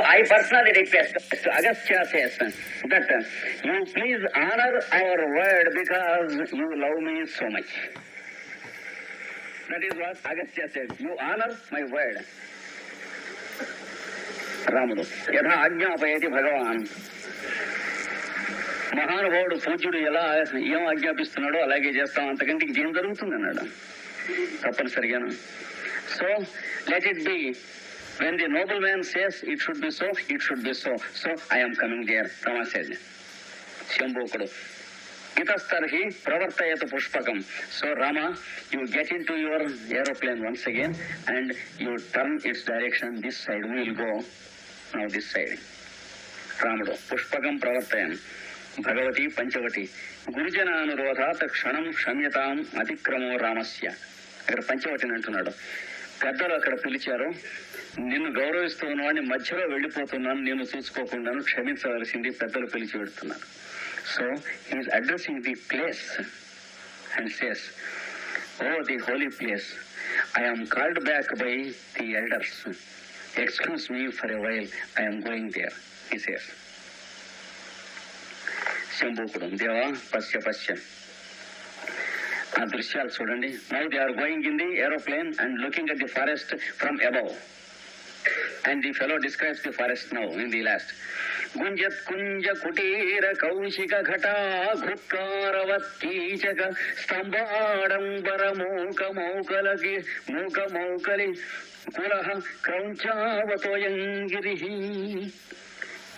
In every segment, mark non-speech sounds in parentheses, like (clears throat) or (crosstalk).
I personally request Agastya says that uh, you please honor our word because you love me so much. That is what Agastya said. You honor my word. రాముడు యథా ఆజ్ఞాపయతి భగవాన్ మహానుభావుడు పూజ్యుడు ఎలా ఏం ఆజ్ఞాపిస్తున్నాడో అలాగే చేస్తాం అంతకంటే ఇంకేం జరుగుతుంది అన్నాడు తప్పనిసరిగాను so let it be when the noble man says it should be so it should be so so I'm coming dear Rama says శంభూకుడు ఇతస్తర్హి ప్రవర్తయత పుష్పకం so Rama you get in to your aeroplane once again and you turn its direction this side will go now this side రాముడు పుష్పకం ప్రవర్తయన్ భగవతి పంచవటి గురుజన అనురోధాత్ క్షణం క్షమ్యతాం అతిక్రమో రామస్య అక్కడ పంచవటిని అంటున్నాడు పెద్దలు అక్కడ పిలిచారు నిన్ను గౌరవిస్తూ ఉన్నవాడిని మధ్యలో వెళ్ళిపోతున్నాను నేను చూసుకోకుండాను క్షమించవలసింది పెద్దలు పిలిచి పెడుతున్నారు. సో ఈ addressing the place and says O the holy place I am called back by the elders excuse me for a while I'm going there ఈ సేస్ శంభూకుడు దేవా పశ్య పశ్య. ఆ దృశ్యాలు చూడండి. Now they are going in the aeroplane and looking at the forest from above and the fellow describes the forest now in the last గుంజత్ కుంజ కుటీర కౌశిక ఘటా ఘుత్కారవత్ స్తంభాడంబర మూక మౌకలకి మూక మౌకలి కులహ క్రౌంచావతోయంగిరి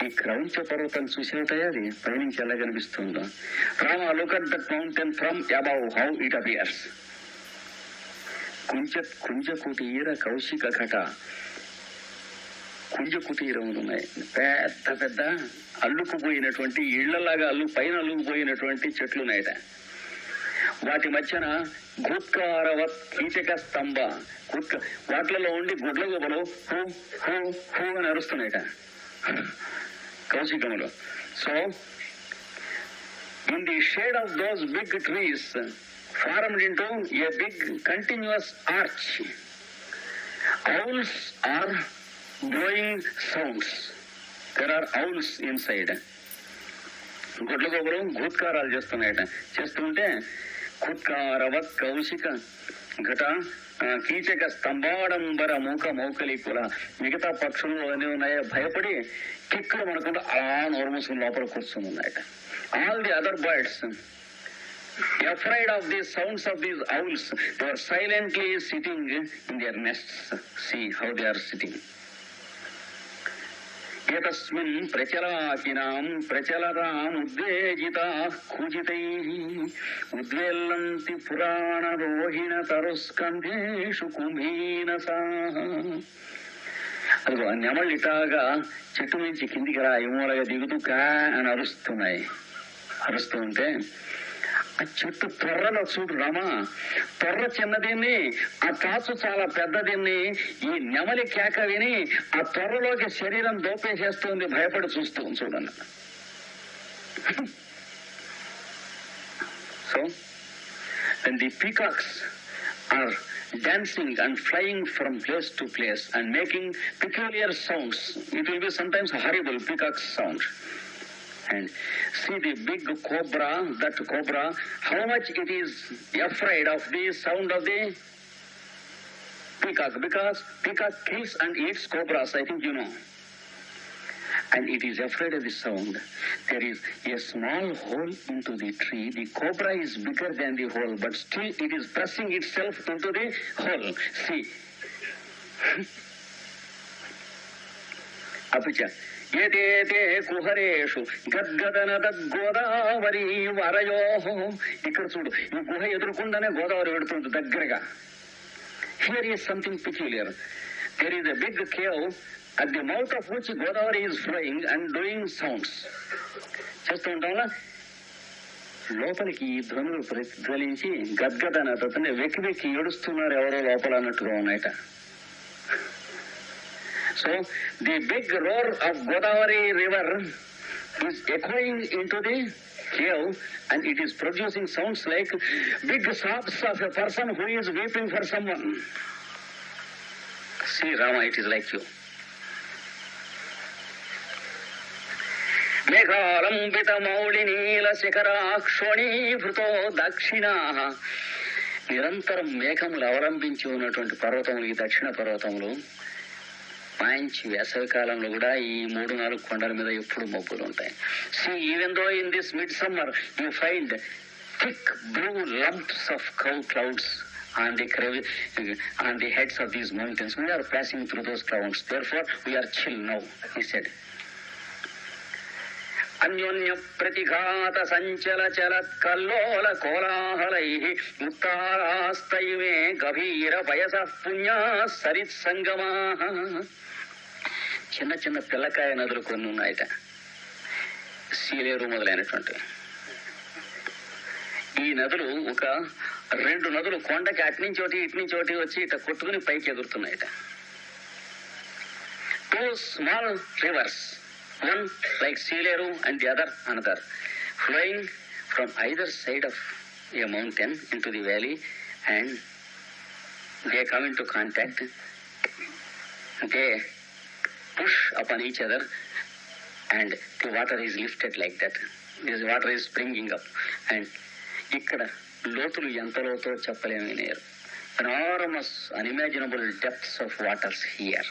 ఈ క్రౌంచ పర్వతం చూసినట్టయి అది. పైనుంచి ఎలా కనిపిస్తుందో. Rama look at that mountain from above how it appears కుంజ కుంజ కుటీర కౌశిక ఘట. కుంజ కుటీరములు ఉన్నాయి. పెద్ద పెద్ద అల్లుకుపోయినటువంటి ఇళ్ళలాగా అల్లు పైన అల్లుకుపోయినటువంటి చెట్లు ఉన్నాయట. వాటి మధ్యన గుత్కారవ కీచక స్తంభ. గుత్క వాటిలలో ఉండి గుడ్ల గొప్పలు హూ హూ హూ అని అరుస్తున్నాయట. కౌశికములు so in the shade of those big trees formed into a big continuous arch owls are blowing sounds. There are owls inside. గుడ్ల గొప్పలు గూత్కారాలు చేస్తున్నాయట చేస్తుంటే కుత్కారవత్ కౌశిక ఘట కీచక స్తంభాడంబర మూక మౌకలి కుల మిగతా పక్షులు అన్నీ ఉన్నాయో భయపడి కిక్కులు మనకుండా అలా నోరు లోపల కూర్చుని all the other birds afraid of the sounds of these owls, they are silently sitting in their nests. See how they are sitting. ఏతస్మిన్ ప్రచలాకినాం ప్రచలతాం ఉద్వేజితా ఉద్వేల్లంతి పురాణ రోహిణ తరుస్కంధేషు కుంభీనసా అదిగో ఆ నెమళ్ళు ఇటాగా చెట్టు నుంచి కిందికి రా ఎమోలగా దిగుతూ కా అని అరుస్తున్నాయి. అరుస్తూ ఉంటే చుట్టూ త్వరన చూడు రమ. త్వర చిన్నదేమి ఆ కాసు చాలా పెద్దదేమి ఈ నెమలి కేక విని ఆ త్వరలోకి శరీరం దోపేసేస్తుంది భయపడి చూస్తూ ఉంది చూడండి so the peacocks are dancing and flying from place to place and making peculiar sounds it will be sometimes horrible peacocks sound And see the big cobra, that cobra, how much it is afraid of the sound of the peacock because peacock kills and eats cobras, I think you know. And it is afraid of the sound. There is a small hole into the tree. The cobra is bigger than the hole, but still it is pressing itself into the hole. See. (laughs) च కుహరేషు గద్గదన గోదావరి వరయో ఇక్కడ చూడు ఈ గుహ ఎదురుకుండానే గోదావరి పెడుతుంది దగ్గరగా. Here is something peculiar there is a big cave at the mouth of which Godavari is flowing and doing sounds చేస్తూ ఉంటాం లోపలికి ఈ ధ్వనులు ప్రతిధ్వలించి గద్గదన అతన్ని వెక్కి వెక్కి ఏడుస్తున్నారు ఎవరో లోపల అన్నట్టుగా ఉన్నాయట. So the big roar of Godavari river is echoing into the cave and it is producing sounds like big sobs of a person who is weeping for someone. See Rama, it is like you. మేఘాలంబిత Mouli నీల శిఖరాక్షోణీభృతో దక్షిణా నిరంతరం మేఘములు అవలంబించి ఉన్నటువంటి పర్వతములు ఈ దక్షిణ పర్వతములు మంచి వేసవి కాలంలో కూడా ఈ మూడు నాలుగు కొండల మీద ఎప్పుడు మబ్బులు ఉంటాయి see even though in this mid summer you find thick blue lumps of cow clouds on the crev- on the heads of these mountains. We are passing through those clouds. Therefore, we are chill now, he said. అన్యోన్య ప్రతిఘాత సంచల చల కల్లోల కోలాహలై ముక్తారాస్తైవే గభీర వయస పుణ్యా సరిత్సంగమా చిన్న చిన్న పిల్లకాయ నదులు కొన్ని ఉన్నాయట సీలేరు మొదలైనటువంటి. ఈ నదులు ఒక రెండు నదులు కొండకి అటు నుంచి ఒకటి ఇటు నుంచి ఒకటి వచ్చి ఇట కొట్టుకుని పైకి ఎగురుతున్నాయట two small rivers One like Sileru and the other another flowing from either side of a mountain into the valley and they come into contact they push upon each other and the water is lifted like that. This water is springing up. And ఇక్కడ లోతులు ఎంత లోతో చెప్పలేని నేరు enormous unimaginable depths of waters here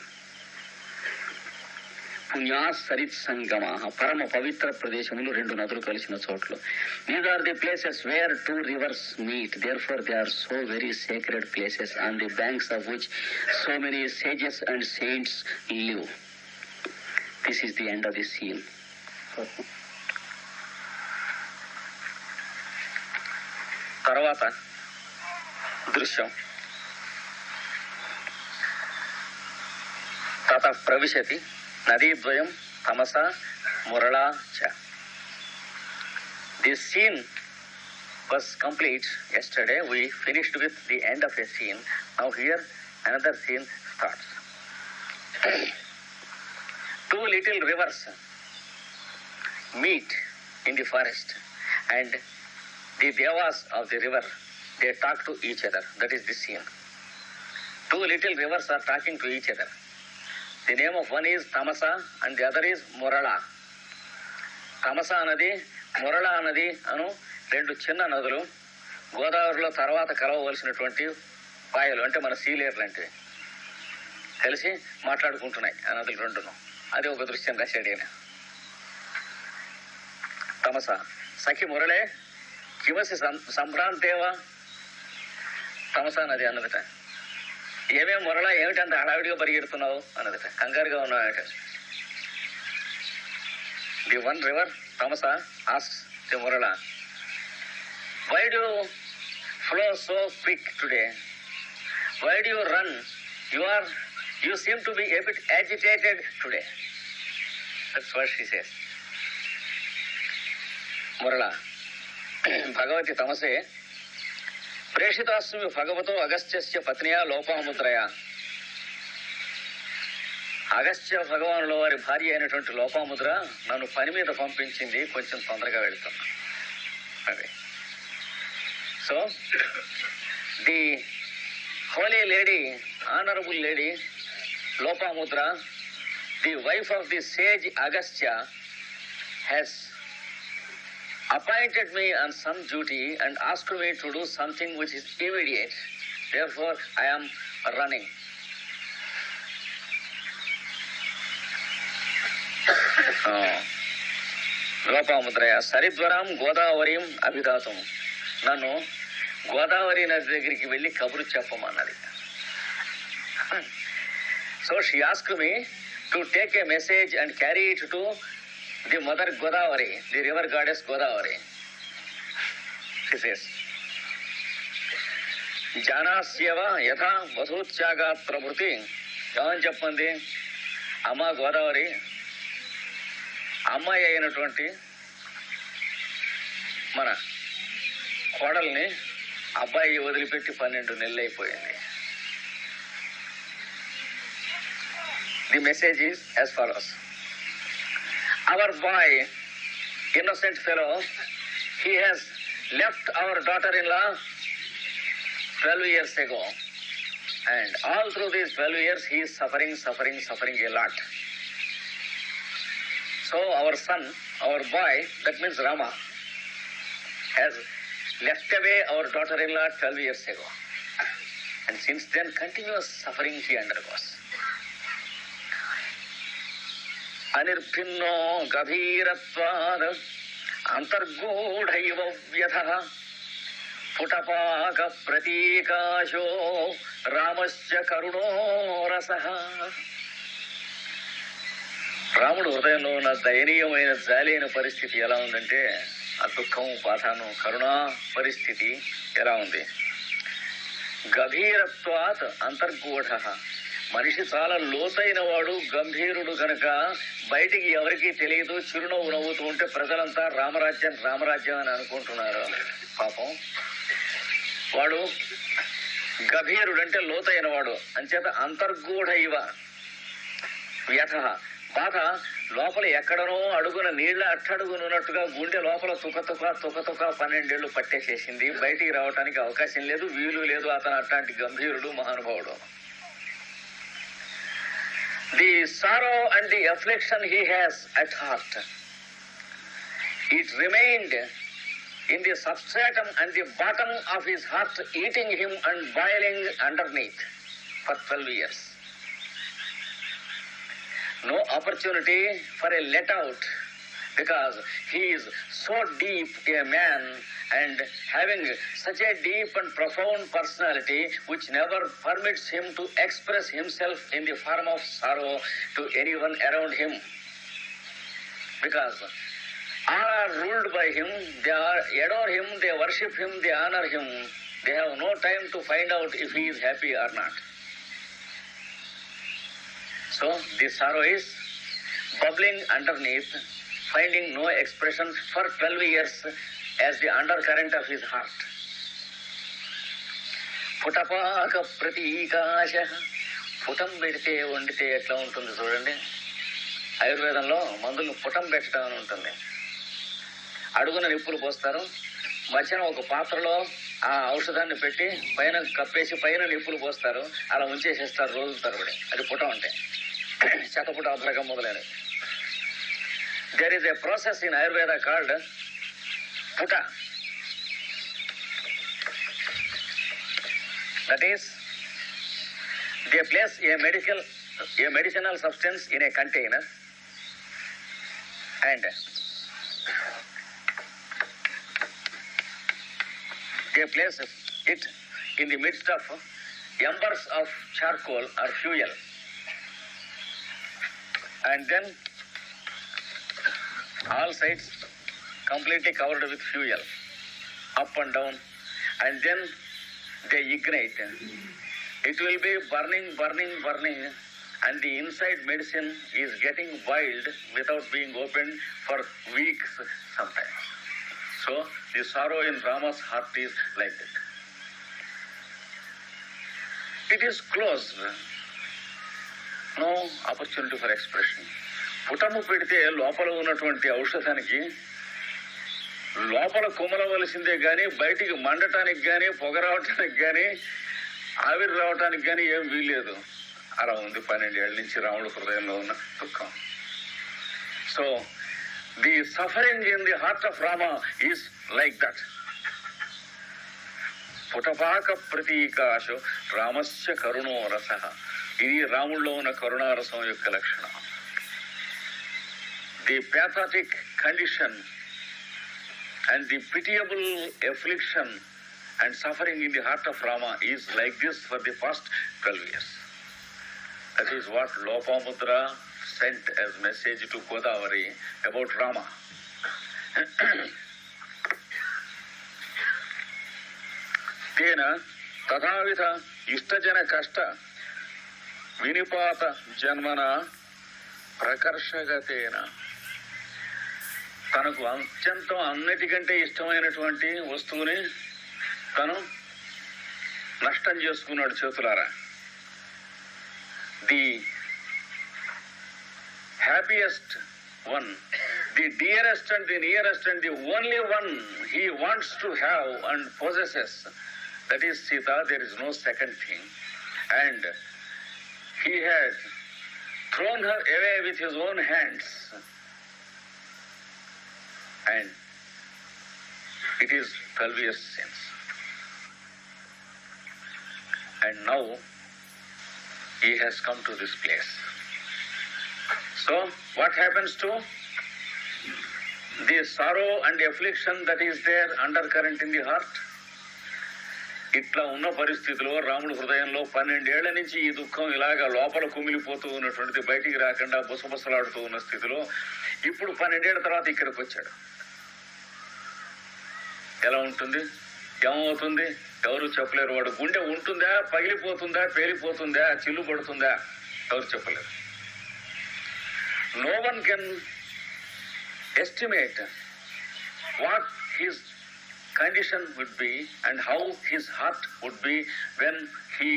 పుణ్యా Sarith సంగమ పరమ పవిత్ర ప్రదేశములు రెండు నదులు కలిసిన చోట్లు. These are the places where two rivers meet therefore they are so very sacred places on the banks of which so many sages and saints live this is the end of the scene తర్వాత దృశ్యం. తత ప్రవిశతి. నదీద్వయం తమస మురళా చ this scene was complete yesterday. We finished with the end of a scene. Now here another scene starts. (clears throat) Two little rivers meet in the forest and the devas of the river they talk to each other. That is the scene. Two little rivers are talking to each other. The name of one is Tamasa and the other is Murala Tamasa నది మురళ నది అను రెండు చిన్న నదులు గోదావరిలో తర్వాత కలవవలసినటువంటి పాయలు అంటే మన సీలేరు లాంటివి కలిసి మాట్లాడుకుంటున్నాయి ఆ నదులు రెండును అది ఒక దృశ్యం రాశాడు ఆయన తమస సఖి మురళే కిమసి సం- సంభ్రాంతేవా తమస నది అన్నదట ఏమేమి మురళ ఏమిటంత హడావిడిగా పరిగెడుతున్నావు అన్నదట కంగారుగా ఉన్నాడట the one river Tamasa as the Murala. Why do flow so quick today why do you run you are you seem to be a bit agitated today that's what she says Murala (clears throat) Bhagavati తమసే ప్రేషితాస్మి భగవతో అగస్త్యస్య పత్నియా లోపాముద్రయ. అగస్త్య భగవానుల వారి భార్య అయినటువంటి లోపాముద్ర నన్ను పని మీద పంపించింది కొంచెం తొందరగా వెళ్తున్నా. అదే. So the holy lady honourable lady Lopamudra the wife of the sage Agastya has appointed me on some duty and asked me to do something which is immediate. Therefore, I am running. లోపాముద్రయ సరిద్వరం గోదావరిం అభిదాతం నన్ను గోదావరి నది దగ్గరికి వెళ్ళి కబురు చెప్పమన్నది so she ask me to take a message and carry it to the mother Godavari the river goddess Godavari. జానాస్యవ యథా వధూత్యాగా ప్రవృతి ఏమని చెప్పండి? అమ్మ గోదావరి అమ్మాయి అయినటువంటి మన కోడల్ని అబ్బాయి వదిలిపెట్టి పన్నెండు నెలలు అయిపోయింది. The message is as follows our boy, innocent fellow, he has left our daughter-in-law 12 years ago. And all through these 12 years, he is suffering, suffering, suffering a lot. So our son, our boy, that means Rama, has left away our daughter-in-law 12 years ago. And since then, continuous suffering he undergoes. అనిర్భిన్నో గభీరత్వాద అంతర్గూఢైవ వ్యధ పుటపాక ప్రతీకాశో రామస్య కరుణోరస. రాముడు హృదయంలో ఉన్న దయనీయమైన జాలైన పరిస్థితి ఎలా ఉందంటే ఆ దుఃఖం బాధను కరుణా పరిస్థితి ఎలా ఉంది? గభీరత్వాత్ అంతర్గూఢ. మనిషి చాలా లోతైన వాడు గంభీరుడు కనుక బయటికి ఎవరికీ తెలియదు చిరునవ్వు నవ్వుతూ ఉంటే ప్రజలంతా రామరాజ్యం రామరాజ్యం అని అనుకుంటున్నారు. పాపం. వాడు గభీరుడు అంటే లోతైన వాడు అంచేత అంతర్గూఢ ఇవ వ్యథ. బాధ లోపల ఎక్కడనో అడుగున నీళ్ళ అట్టడుగునున్నట్టుగా గుండె లోపల తుకతుక తుకతుక పన్నెండేళ్ళు పట్టేసేసింది. బయటికి రావడానికి అవకాశం లేదు వీలు లేదు అతను అట్లాంటి గంభీరుడు మహానుభావుడు. the sorrow and the affliction he has at heart. It remained in the substratum and the bottom of his heart, eating him and boiling underneath for 12 years. No opportunity for a let out because he is so deep a man and having such a deep and profound personality which never permits him to express himself in the form of sorrow to anyone around him. Because all are ruled by him, they are adore him, they worship him, they honor him. They have no time to find out if he is happy or not. So this sorrow is bubbling underneath, finding no expression for 12 years as the undercurrent of his heart. పుటపాక ప్రతీకాశ. పుటం పెడితే వండితే ఎట్లా ఉంటుంది చూడండి. ఆయుర్వేదంలో మందులు పుటం పెట్టడం అని ఉంటుంది. అడుగున నిప్పులు పోస్తారు. మధ్యన ఒక పాత్రలో ఆ ఔషధాన్ని పెట్టి పైన కప్పేసి పైన నిప్పులు పోస్తారు. అలా ఉంచేసేస్తారు రోజుల తరబడి. అది పుటం అంటే. చెత్తపుట అభ్రకం మొదలైనవి. There is a process in Ayurveda called పుట that is they place a medical a medicinal substance in a container and they place it in the midst of embers of charcoal or fuel. And then all sides completely covered with fuel, up and down, and then they ignite. It will be burning, burning, burning, and the inside medicine is getting boiled without being opened for weeks sometimes. So the sorrow in Rama's heart is like that. It is closed. No opportunity for expression. పుటము పెడితే లోపల ఉన్నటువంటి ఔషధానికి లోపల కుమలవలసిందే కానీ బయటికి మండటానికి కానీ పొగ రావటానికి కానీ ఆవిరి రావటానికి కానీ ఏం వీలేదు అలా ఉంది పన్నెండేళ్ళ నుంచి రాముడు హృదయంలో ఉన్న దుఃఖం. So the suffering in the heart of Rama is like that పుటపాక ప్రతీకాశు రామస్య కరుణో రస. ఇది రాముల్లో ఉన్న కరుణారసం యొక్క లక్షణం. The pathetic condition And the pitiable affliction and suffering in the heart of Rama is like this for the first twelve years that is what Lopamudra sent as message to Godavari about Rama. తేన తథావిధ ఇష్టజన కష్ట వినిపాత జన్మన ప్రకర్షగతేన తనకు అత్యంతం అన్నిటికంటే ఇష్టమైనటువంటి వస్తువుని తను నష్టం చేసుకున్నాడు చేతులారా the happiest one the dearest and the nearest and the only one he wants to have and possesses that is Sita there is no second thing and he had thrown her away with his own hands And it is 12 years since. And now he has come to this place. So, what happens to the sorrow and affliction that is there undercurrent in the heart? ఇట్లా ఉన్న పరిస్థితిలో రాముడు హృదయంలో పన్నెండేళ్ళ నుంచి ఈ దుఃఖం ఇలాగా లోపల కుమిలిపోతూ ఉన్నటువంటిది బయటికి రాకుండా బుసబుసలాడుతూ ఉన్న స్థితిలో ఇప్పుడు పన్నెండేళ్ళ తర్వాత ఇక్కడికి వచ్చాడు ఎలా ఉంటుంది? ఏమవుతుంది ఎవరు చెప్పలేరు. వాడు గుండె ఉంటుందా? పగిలిపోతుందా? పేలిపోతుందా? చిల్లు పడుతుందా? ఎవరు చెప్పలేరు. No one can estimate what his condition would be and how his heart would be when he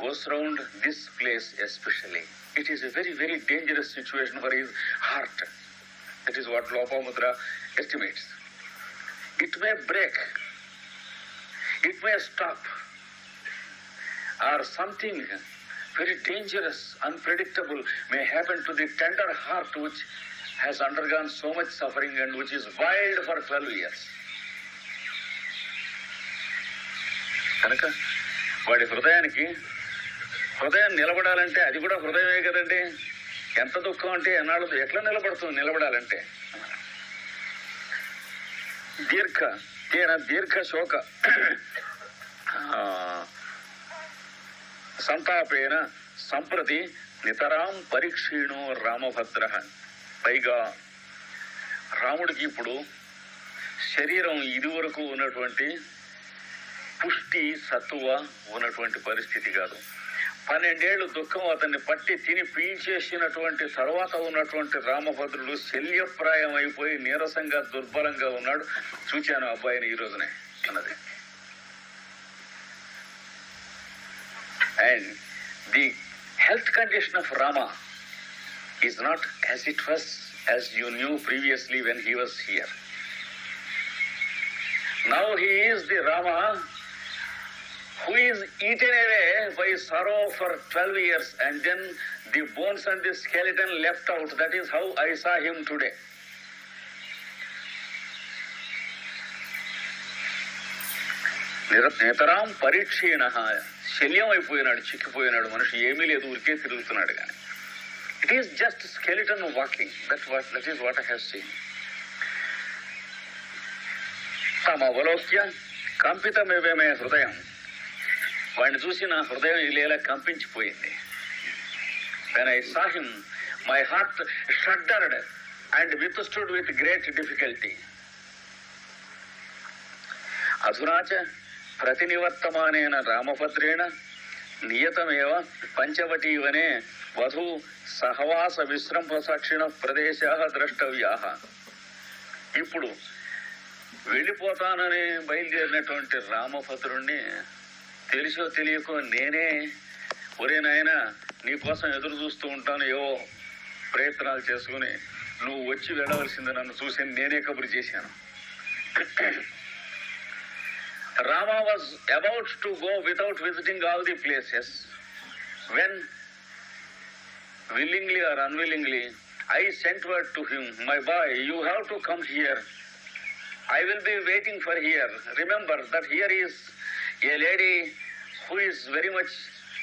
goes round this place especially it is a very very dangerous situation for his heart that is what Lopamudra estimates It may break, it may stop, or something very dangerous, unpredictable may happen to the tender heart which has undergone so much suffering and which is wild for 12 years. కనుక వాడి హృదయానికి హృదయం నిలబడాలంటే అది కూడా హృదయమే కదండి ఎంత దుఃఖం అంటే ఎన్నాళ్ళు ఎట్లా నిలబడుతుంది నిలబడాలంటే దీర్ఘ ఈయన దీర్ఘ శోక. సంతాపేన సంప్రతి నితరాం పరీక్షీణో రామభద్ర. పైగా రాముడికి ఇప్పుడు శరీరం ఇదివరకు ఉన్నటువంటి పుష్టి సత్తువ ఉన్నటువంటి పరిస్థితి కాదు. పన్నెండేళ్ళు దుఃఖం అతన్ని పట్టి తిని పీల్చేసినటువంటి తర్వాత ఉన్నటువంటి రామభద్రుడు శల్యప్రాయం అయిపోయి నీరసంగా దుర్బలంగా ఉన్నాడు. చూచాను అబ్బాయిని ఈ రోజునే అన్నది. And the health condition of Rama is not as it was as you knew previously when he was here now he is the Rama who is eaten away by sorrow for 12 years and then the bones and the skeleton left out. That is how I saw him today. నిర- నితరాం పరీక్షీణ శల్యం అయిపోయినాడు చిక్కిపోయినాడు మనిషి ఏమీ లేదు ఊరికే తిరుగుతున్నాడు కానీ it is just skeleton walking that what that is what I have seen తమవలోక్య కంపితమేవేమే హృదయం వాడిని చూసి నా హృదయం ఇలేలా కంపించిపోయింది. When I saw him my heart shuddered and withstood with great difficulty అధునాచ చ ప్రతినివర్తమానేన రామభద్రేణ నియతమేవ పంచవటీవనే వధూ సహవాస విశ్రంభ సాక్షిణ ప్రదేశా ద్రష్టవ్యా. ఇప్పుడు వెళ్ళిపోతానని బయలుదేరినటువంటి రామభద్రుణ్ణి తెలుసో తెలియకో నేనే ఒరే నాయన నీకోసం ఎదురు చూస్తూ ఉంటాను ఏవో ప్రయత్నాలు చేసుకుని నువ్వు వచ్చి వెళ్ళవలసింది నన్ను చూసి నేనే కబురు చేశాను. Rama was about to go without visiting all the places when willingly or unwillingly I sent word to him my boy you have to come here I will be waiting for here remember that here is a lady who is very much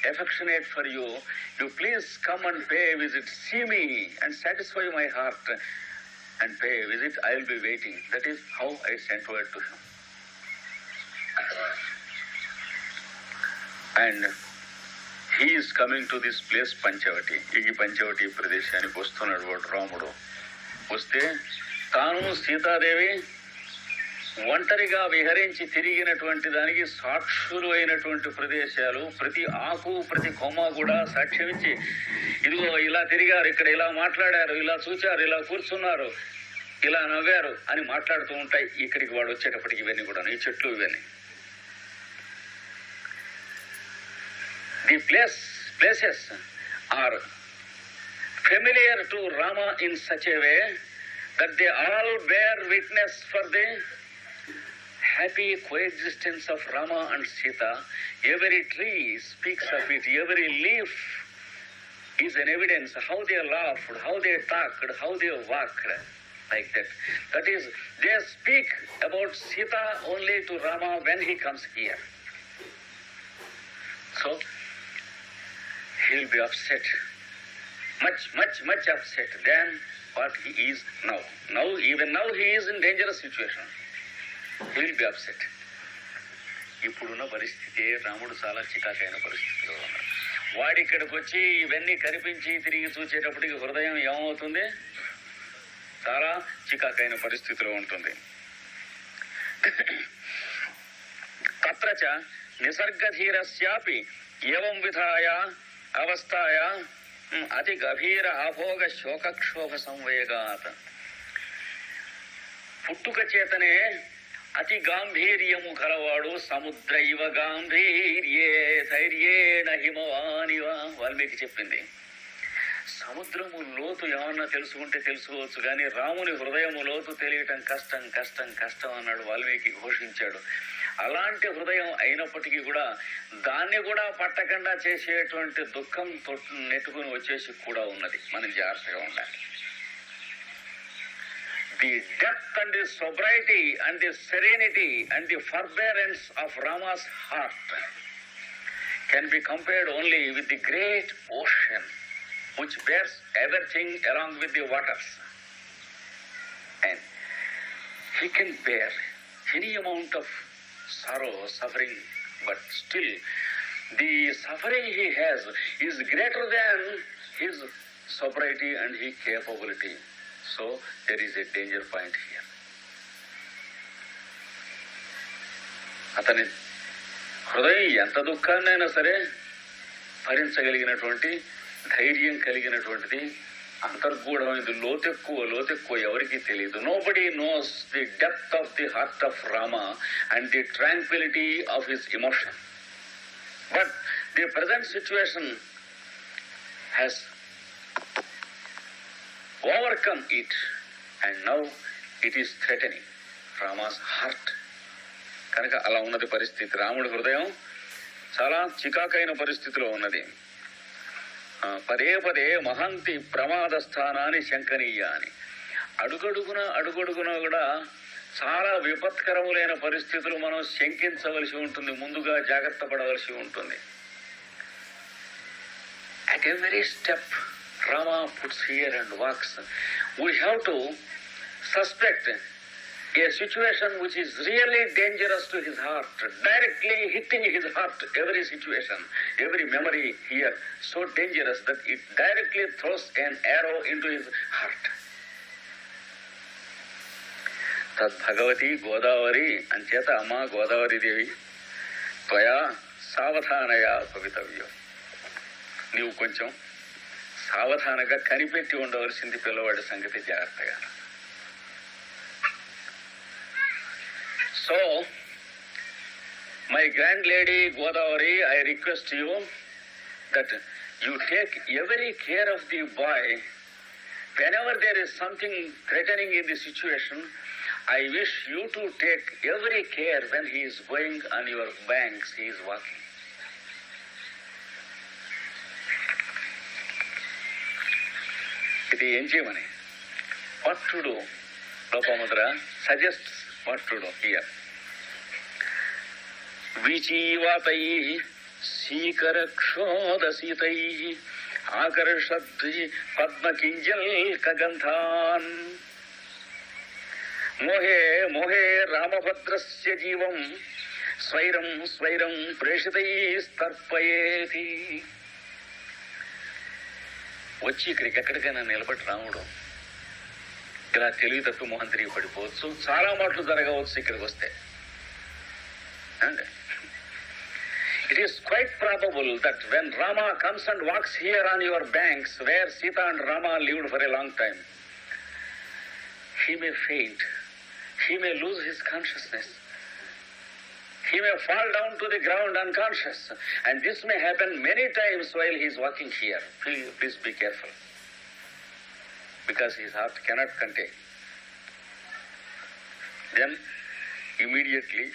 affectionate for you. You please come and pay a visit. See me and satisfy my heart and pay a visit. I will be waiting. That is how I sent word to him. And he is coming to this place panchavati ఈ పంచవటి ప్రదేశానికి వస్తున్నాడు వాడు రాముడు వస్తే తాను సీతాదేవి ఒంటరిగా విహరించి తిరిగినటువంటి దానికి సాక్షులు అయినటువంటి ప్రదేశాలు ప్రతి ఆకు ప్రతి కొమ్మ కూడా సాక్ష్యమిచ్చి ఇదిగో ఇలా తిరిగారు ఇక్కడ ఇలా మాట్లాడారు ఇలా చూచారు ఇలా కూర్చున్నారు ఇలా నవ్వారు అని మాట్లాడుతూ ఉంటాయి. ఇక్కడికి వాడు వచ్చేటప్పటికి ఇవన్నీ కూడా ఈ చెట్లు ఇవన్నీ. The place places are familiar to Rama in such a way that they all bear witness for the happy coexistence of Rama and Sita. Every tree speaks of it, every leaf is an evidence how they laughed, how they talked, how they walked. like that. That is, they speak about Sita only to Rama when he comes here. So, he will be upset. Much, much, much upset than what he is now. Now, even now, he is in dangerous situation. Will be upset ఇప్పుడున్న పరిస్థితి రాముడు చాలా చికాకైన పరిస్థితిలో ఉన్నాడు. వాడి ఇక్కడికి వచ్చి ఇవన్నీ కనిపించి తిరిగి చూసేటప్పటికి హృదయం ఏమవుతుంది? చాలా చికాకైన పరిస్థితిలో ఉంటుంది. తత్రచ నిసర్గధీరస్యాపి ఏం విధాయ అవస్థాయ? అతి గభీర అభోగ శోకక్షోభ సంవేగాత్. పుట్టుక చేతనే అతి గాంభీర్యము కలవాడు సముద్రైవ గాంభీర్యే ధైర్యేణ హిమవానివా వాల్మీకి చెప్పింది. సముద్రము లోతు ఏమన్నా తెలుసుకుంటే తెలుసుకోవచ్చు కానీ రాముని హృదయము లోతు తెలియటం కష్టం కష్టం కష్టం అన్నాడు వాల్మీకి ఘోషించాడు. అలాంటి హృదయం అయినప్పటికీ కూడా దాన్ని కూడా పట్టకుండా చేసేటువంటి దుఃఖం నెట్టుకుని వచ్చేసి కూడా ఉన్నది. మనం జాగ్రత్తగా ఉండాలి. The depth and the sobriety and the serenity and the forbearance of Rama's heart can be compared only with the great ocean which bears everything along with the waters. And he can bear any amount of sorrow, suffering, but still the suffering he has is greater than his sobriety and his capability. So there is a danger point here. అతని హృదయం ఎంత దుఃఖాన్నైనా సరే భరించగలిగినటువంటి ధైర్యం కలిగినటువంటిది అంతర్గూఢమైనది లోతెక్కువ లోతెక్కువ ఎవరికి తెలియదు nobody knows the depth of the heart of Rama and the tranquillity of his emotion but the present situation has overcome it. And now it is threatening. Rama's heart. కనుక అలా ఉన్నది పరిస్థితి. రాముడి హృదయం చాలా చికాకైన పరిస్థితిలో ఉన్నది. పదే పదే మహంతి ప్రమాద స్థానాన్ని శంకనీయ అని అడుగడుగున అడుగడుగున కూడా చాలా విపత్కరములైన పరిస్థితులు మనం శంకించవలసి ఉంటుంది. ముందుగా జాగ్రత్త పడవలసి ఉంటుంది. At every step Rama puts here and walks, we have to suspect a situation which is really dangerous to his heart, directly hitting his heart, every situation, every memory here, so dangerous that it directly throws an arrow into his heart. తద్భగవతి Godavari అంచేత అమ్మ గోదావరి దేవి త్వయా సావధానయా భవితవ్యం నీవు కొంచెం సావధానంగా కనిపెట్టి ఉండవలసింది పిల్లవాడి సంగతి జాగ్రత్తగా so my grand lady Godavari I request you that you take every care of the boy whenever there is something threatening in the situation, I wish you to take every care when he is going on your banks, he is walking. ఇది ఏం చేయమని? What to do Lopamudra suggest what to do here విచీవతై శీకరక్షోదసితై ఆకర్షద్ది పద్మకింజల్ కగంధాన్. మోహే మోహే రామభద్రస్య జీవం స్వైరం స్వైరం ప్రేషితై స్తర్పయేతి. వచ్చి ఇక్కడికి ఎక్కడికైనా నిలబడి రావడం. ఇలా తెలివి తప్పి మొహం తిరిగి పడిపోవచ్చు. చాలా మాటలు జరగవచ్చు ఇక్కడికి వస్తే. It is quite probable that when Rama comes and walks here on your banks where Sita and Rama lived for a long time he may faint he may lose his consciousness he may fall down to the ground unconscious. And this may happen many times while he is walking here. Please be careful. Because his heart cannot contain. Then, immediately,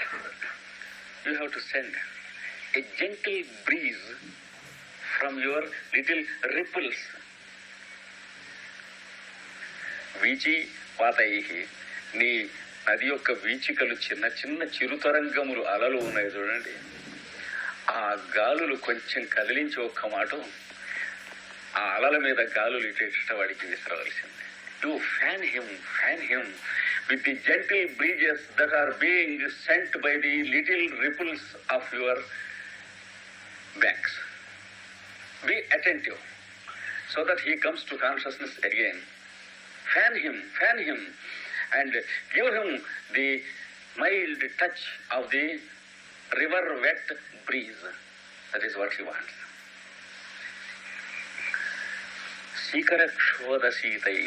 you have to send a gentle breeze from your little ripples. Vichi Pataihi, నది యొక్క వీచికలు చిన్న చిన్న చిరుతరంగములు అలలు ఉన్నాయి చూడండి. ఆ గాలులు కొంచెం కదిలించి ఒక్క మాట ఆ అలల మీద గాలులు ఇటు వాడికి విసరవలసింది. To fan him fan him with the gentle breezes that are being sent by the little ripples of your backs be attentive so that he comes to consciousness again fan him fan him and give him the mild touch of the river wet breeze. That is what he wants. శీకర క్షోధ శీతై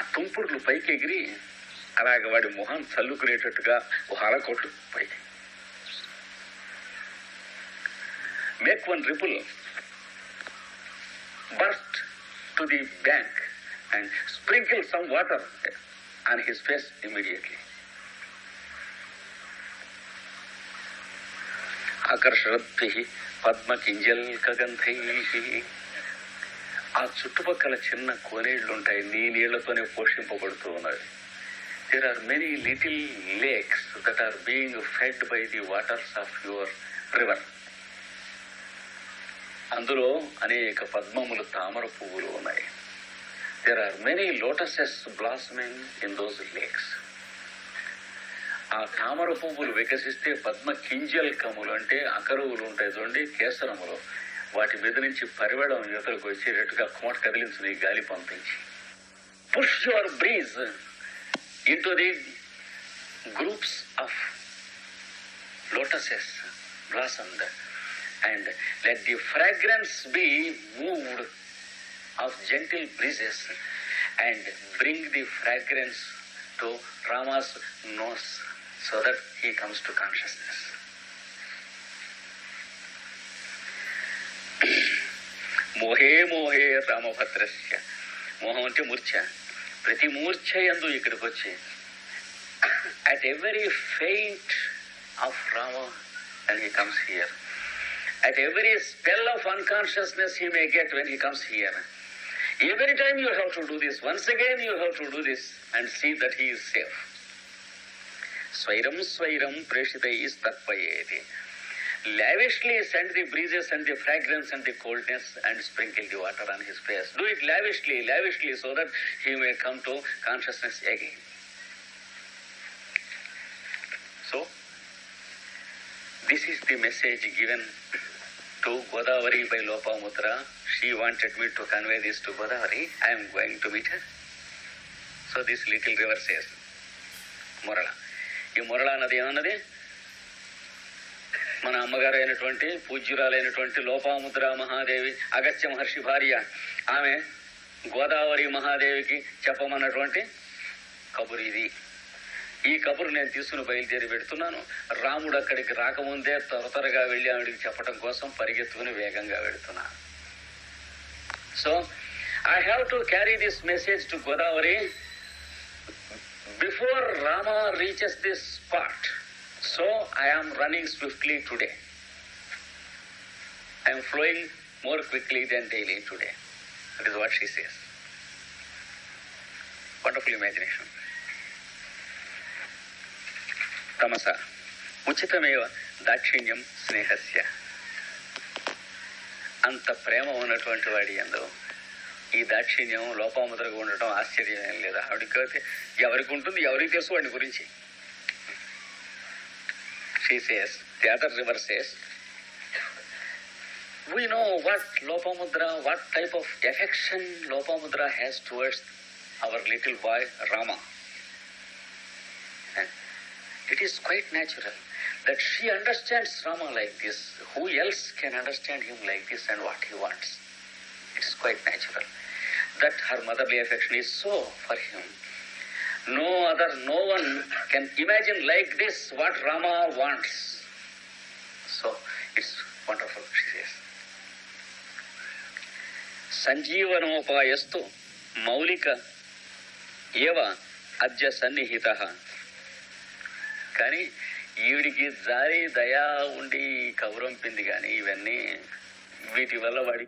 ఆ తుంపుర్లు పైకి ఎగిరి అలాగ వాడి మొహం చల్లుకునేటట్టుగా ఒక అల కొట్టు పైకి make one ripple burst to the bank and sprinkle some water and his face immediately. పద్మ కింజల్కగంధై ఆ చుట్టుపక్కల చిన్న కోనేళ్ళు ఉంటాయి నీ నీళ్ళతోనే పోషింపబడుతూ ఉన్నవి there are many little lakes that are being fed by the waters of your river అందులో అనేక పద్మములు తామర పువ్వులు ఉన్నాయి. There are many lotuses blossoming in those lakes ఆ తామర పువ్వులు వికసిస్తే పద్మ కింజల్ కములు అంటే అకరువులు ఉంటాయి చూడండి కేసరములు. వాటి మీద నుంచి పరివడం యువతలకు వచ్చేటట్టుగా కోట కదిలించింది గాలి పంపించి push your breeze in the groups of lotuses blossom and let the fragrance be moved of gentle breezes and bring the fragrance to Rama's nose so that he comes to consciousness. మోహే మోహే రామభద్రస్య మోహం అంటే మూర్ఛ ప్రతి మూర్ఛ ఎందు ఇక్కడికి వచ్చి at every faint of Rama when he comes here. At every spell of unconsciousness he may get when he comes here. Every time you have to do this, once again you have to do this and see that he is safe. Swairam Swairam Preshitai is Tatpayeti. Lavishly send the breezes and the fragrance and the coldness and sprinkle the water on his face. Do it lavishly, lavishly so that he may come to consciousness again. So, this is the message given to Godavari by Lopamutra. She wanted me to convey this to Godavari. I am going to meet her. So this little river says, ఈ మురళ అన్నది ఏమన్నది మన అమ్మగారు అయినటువంటి పూజ్యురాలైనటువంటి లోపాముద్ర మహాదేవి అగస్త్య మహర్షి భార్య ఆమె గోదావరి మహాదేవికి చెప్పమన్నటువంటి కబురు ఇది ఈ కబురు నేను తీసుకుని బయలుదేరి పెడుతున్నాను రాముడు అక్కడికి రాకముందే త్వర త్వరగా వెళ్ళి ఆవిడికి చెప్పడం కోసం పరిగెత్తుకుని వేగంగా So I have to carry this message to Godavari before Rama reaches this spot. So I am running swiftly today. I am flowing more quickly than daily today. That is what she says. Wonderful imagination. Tamasa. Uchitameva dakshinyam snehasya. అంత ప్రేమ ఉన్నటువంటి వాడి ఎందు ఈ దాక్షిణ్యం లోపముద్రగా ఉండటం ఆశ్చర్యం ఏం లేదు ఆవిడకి ఎవరికి ఉంటుంది ఎవరికి తెలుసు వాడి గురించి? She says the other says we know what Lopamudra what type of affection Lopamudra has towards our little boy Rama it is quite natural that she understands Rama like this. Who else can understand him like this and what he wants? It's quite natural. That her motherly affection is so for him. No other, no one can imagine like this what Rama wants. So it's wonderful, she says. సంజీవనోపాయస్తు మౌలిక ఏవ అద్య సన్నిహిత కానీ ఈవిడికి జారి దయా ఉండి కౌరంపింది కానీ ఇవన్నీ వీటి వల్ల వాడి